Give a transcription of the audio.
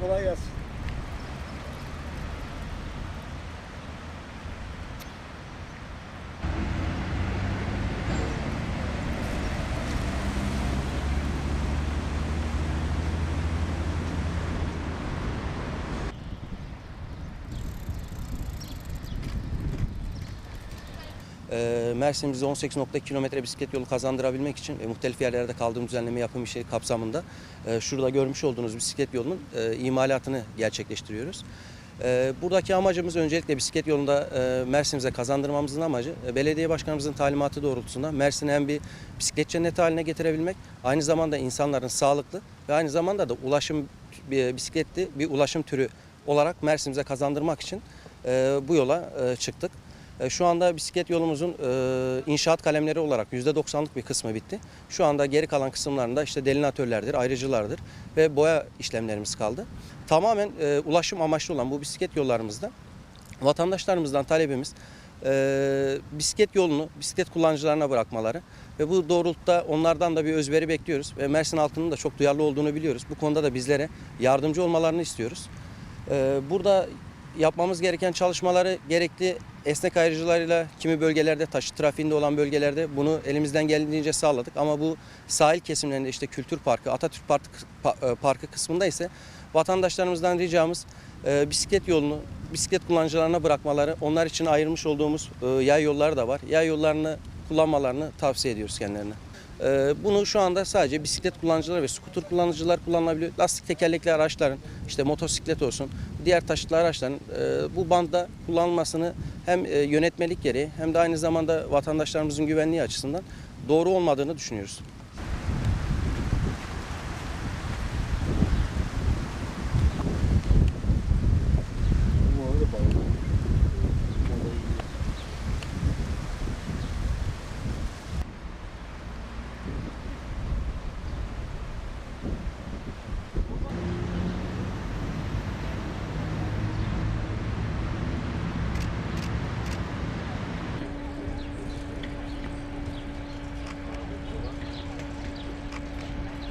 kolay gelsin. Ee, Mersin bize 18.2 kilometre bisiklet yolu kazandırabilmek için ve muhtelif yerlerde kaldığım düzenleme yapım işi kapsamında e, şurada görmüş olduğunuz bisiklet yolunun e, imalatını gerçekleştiriyoruz. E, buradaki amacımız öncelikle bisiklet yolunda e, Mersin'imize kazandırmamızın amacı e, belediye başkanımızın talimatı doğrultusunda Mersin'i hem bir bisiklet cenneti haline getirebilmek, aynı zamanda insanların sağlıklı ve aynı zamanda da ulaşım bir bisikletli bir ulaşım türü olarak Mersin'imize kazandırmak için e, bu yola e, çıktık. E, Şu anda bisiklet yolumuzun e, inşaat kalemleri olarak %90'lık bir kısmı bitti. Şu anda geri kalan kısımlarında işte delinatörlerdir, ayrıcılardır ve boya işlemlerimiz kaldı. Tamamen e, ulaşım amaçlı olan bu bisiklet yollarımızda vatandaşlarımızdan talebimiz bisiklet yolunu bisiklet kullanıcılarına bırakmaları ve bu doğrultuda onlardan da bir özveri bekliyoruz ve Mersin halkının da çok duyarlı olduğunu biliyoruz. Bu konuda da bizlere yardımcı olmalarını istiyoruz. Burada yapmamız gereken çalışmaları gerekli esnek ayrıcılarıyla kimi bölgelerde taşı trafiğinde olan bölgelerde bunu elimizden geldiğince sağladık. Ama bu sahil kesimlerinde işte Kültür Parkı, Atatürk Parkı, Pa- e, Parkı kısmında ise vatandaşlarımızdan ricamız e, bisiklet yolunu bisiklet kullanıcılarına bırakmaları. Onlar için ayırmış olduğumuz e, yay yolları da var. Yay yollarını kullanmalarını tavsiye ediyoruz kendilerine. E, Bunu şu anda sadece bisiklet kullanıcıları ve skuter kullanıcılar kullanabiliyor. Lastik tekerlekli araçların, işte motosiklet olsun, diğer taşıtlı araçların e, bu bandda kullanılmasını hem e, yönetmelik gereği hem de aynı zamanda vatandaşlarımızın güvenliği açısından doğru olmadığını düşünüyoruz.